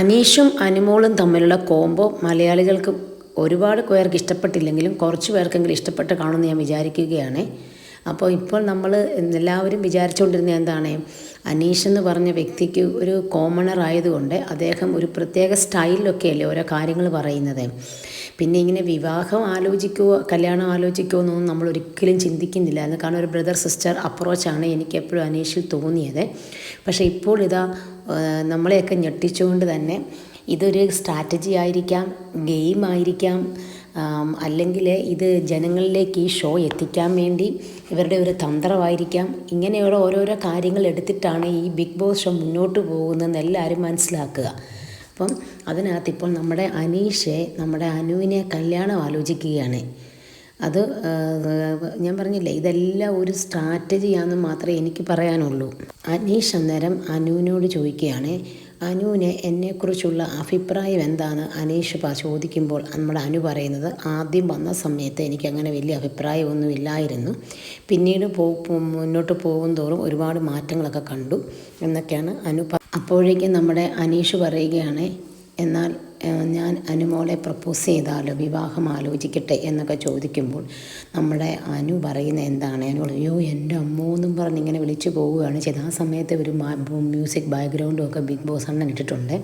അനീഷും അനുമോളും തമ്മിലുള്ള കോംബോ മലയാളികൾക്ക് ഒരുപാട് പേർക്ക് ഇഷ്ടപ്പെട്ടില്ലെങ്കിലും കുറച്ച് പേർക്കെങ്കിലും ഇഷ്ടപ്പെട്ട് കാണുമെന്ന് ഞാൻ വിചാരിക്കുകയാണ്. അപ്പോൾ ഇപ്പോൾ നമ്മൾ എല്ലാവരും വിചാരിച്ചുകൊണ്ടിരുന്ന എന്താണ്? അനീഷ് എന്ന് പറഞ്ഞ വ്യക്തിക്ക് ഒരു കോമണർ ആയതുകൊണ്ട് അദ്ദേഹം ഒരു പ്രത്യേക സ്റ്റൈലിലൊക്കെയല്ലേ ഓരോ കാര്യങ്ങൾ പറയുന്നത്. പിന്നെ ഇങ്ങനെ വിവാഹം ആലോചിക്കുമോ കല്യാണം ആലോചിക്കുമോ എന്നൊന്നും നമ്മൾ ഒരിക്കലും ചിന്തിക്കുന്നില്ല. എന്ന് കാരണം ഒരു ബ്രദർ സിസ്റ്റർ അപ്രോച്ചാണ് എനിക്ക് എപ്പോഴും അനീഷിൽ തോന്നിയത്. പക്ഷേ ഇപ്പോൾ ഇതാ നമ്മളെയൊക്കെ ഞെട്ടിച്ചുകൊണ്ട് തന്നെ ഇതൊരു സ്ട്രാറ്റജി ആയിരിക്കാം ഗെയിം ആയിരിക്കാം അല്ലെങ്കിൽ ഇത് ജനങ്ങളിലേക്ക് ഈ ഷോ എത്തിക്കാൻ വേണ്ടി ഇവരുടെ ഒരു തന്ത്രമായിരിക്കാം. ഇങ്ങനെയുള്ള ഓരോരോ കാര്യങ്ങൾ എടുത്തിട്ടാണ് ഈ ബിഗ് ബോസ് ഷോ മുന്നോട്ട് പോകുന്നതെന്ന് എല്ലാവരും മനസ്സിലാക്കുക. അപ്പം അതിനകത്ത് ഇപ്പോൾ നമ്മുടെ അനീഷെ നമ്മുടെ അനുവിനെ കല്യാണം ആലോചിക്കുകയാണ്. അത് ഞാൻ പറഞ്ഞില്ലേ ഇതെല്ലാം ഒരു സ്ട്രാറ്റജിയാണെന്ന് മാത്രമേ എനിക്ക് പറയാനുള്ളൂ. അനീഷ് അന്നേരം അനുവിനോട് ചോദിക്കുകയാണ് അനുവിന് എന്നെക്കുറിച്ചുള്ള അഭിപ്രായം എന്താണ്? അനീഷ് ചോദിക്കുമ്പോൾ നമ്മുടെ അനു പറയുന്നത് ആദ്യം വന്ന സമയത്ത് എനിക്കങ്ങനെ വലിയ അഭിപ്രായമൊന്നുമില്ലായിരുന്നു. പിന്നീട് പോ മുന്നോട്ട് പോകും തോറും ഒരുപാട് മാറ്റങ്ങളൊക്കെ കണ്ടു എന്നൊക്കെയാണ് അനു അപ്പോഴേക്കും നമ്മുടെ അനീഷ് പറയുകയാണ് എന്നാൽ ഞാൻ അനുമോളെ പ്രപ്പോസ് ചെയ്താലോ വിവാഹം ആലോചിക്കട്ടെ എന്നൊക്കെ ചോദിക്കുമ്പോൾ നമ്മുടെ അനു പറയുന്ന എന്താണ്? അനു അയ്യോ എന്റെ അമ്മൂന്നും പറഞ്ഞ് ഇങ്ങനെ വിളിച്ചു പോവുകയാണ് ചെയ്ത് ആ സമയത്ത് ഒരു മ്യൂസിക് ബാക്ക്ഗ്രൗണ്ടും ഒക്കെ ബിഗ് ബോസ് അണ്ണൻ ഇട്ടിട്ടുണ്ട്.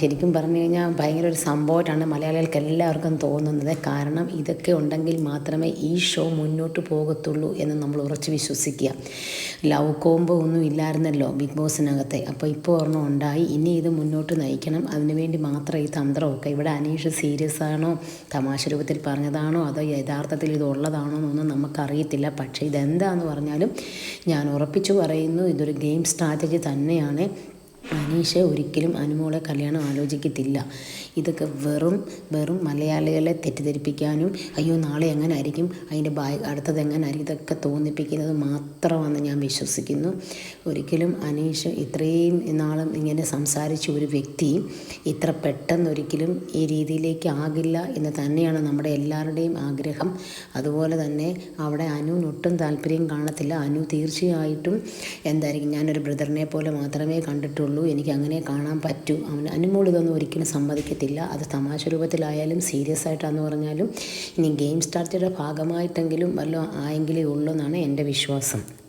ശരിക്കും പറഞ്ഞു കഴിഞ്ഞാൽ ഭയങ്കര ഒരു സംഭവമായിട്ടാണ് മലയാളികൾക്ക് എല്ലാവർക്കും തോന്നുന്നത്. കാരണം ഇതൊക്കെ ഉണ്ടെങ്കിൽ മാത്രമേ ഈ ഷോ മുന്നോട്ട് പോകത്തുള്ളൂ എന്ന് നമ്മൾ ഉറച്ചു വിശ്വസിക്കുക. ലവ് കോംബോ ഒന്നും ഇല്ലായിരുന്നല്ലോ ബിഗ് ബോസിനകത്തെ അപ്പോൾ ഇപ്പോൾ ഒരെണ്ണം ഉണ്ടായി. ഇനി ഇത് മുന്നോട്ട് നയിക്കണം. അതിനുവേണ്ടി മാത്രം ഈ തന്ത്രമൊക്കെ ഇവിടെ അനീഷ് സീരിയസ് ആണോ? തമാശ രൂപത്തിൽ പറഞ്ഞതാണോ? അതോ യഥാർത്ഥത്തിൽ ഇത് ഉള്ളതാണോ എന്നൊന്നും നമുക്കറിയത്തില്ല. പക്ഷേ ഇതെന്താണെന്ന് പറഞ്ഞാലും ഞാൻ ഉറപ്പിച്ചു പറയുന്നു ഇതൊരു ഗെയിം സ്ട്രാറ്റജി തന്നെയാണ്. അനീഷ ഒരിക്കലും അനുമോളെ കല്യാണം ആലോചിക്കത്തില്ല. ഇതൊക്കെ വെറും വെറും മലയാളികളെ തെറ്റിദ്ധരിപ്പിക്കാനും അയ്യോ നാളെ എങ്ങനെ ആയിരിക്കും അതിന്റെ ബായ് അടുത്തത് എങ്ങനെ ആയിരിക്കും ഇതൊക്കെ തോന്നിപ്പിക്കുന്നത് മാത്രമാണെന്ന് ഞാൻ വിശ്വസിക്കുന്നു. ഒരിക്കലും അനീഷ് ഇത്രയും നാളും ഇങ്ങനെ സംസാരിച്ച ഒരു വ്യക്തി ഇത്ര പെട്ടെന്ന് ഒരിക്കലും ഈ രീതിയിലേക്ക് ആകില്ല എന്ന് തന്നെയാണ് നമ്മുടെ എല്ലാവരുടെയും ആഗ്രഹം. അതുപോലെ തന്നെ അവിടെ അനുവിനൊട്ടും താല്പര്യം കാണത്തില്ല. അനു തീർച്ചയായിട്ടും എന്തായിരിക്കും ഞാനൊരു ബ്രദറിനെ പോലെ മാത്രമേ കണ്ടിട്ടുള്ളൂ. ഉള്ളൂ. എനിക്ക് അങ്ങനെ കാണാൻ പറ്റൂ. അവൻ അനുമോൾ ഇതൊന്നും ഒരിക്കലും സമ്മതിക്കത്തില്ല. അത് തമാശ രൂപത്തിലായാലും സീരിയസ് ആയിട്ടാന്ന് പറഞ്ഞാലും ഇനി ഗെയിം സ്റ്റാർട്ടിയുടെ ഭാഗമായിട്ടെങ്കിലും വല്ലതും ആയെങ്കിലേ ഉള്ളൂ എന്നാണ് എന്റെ വിശ്വാസം.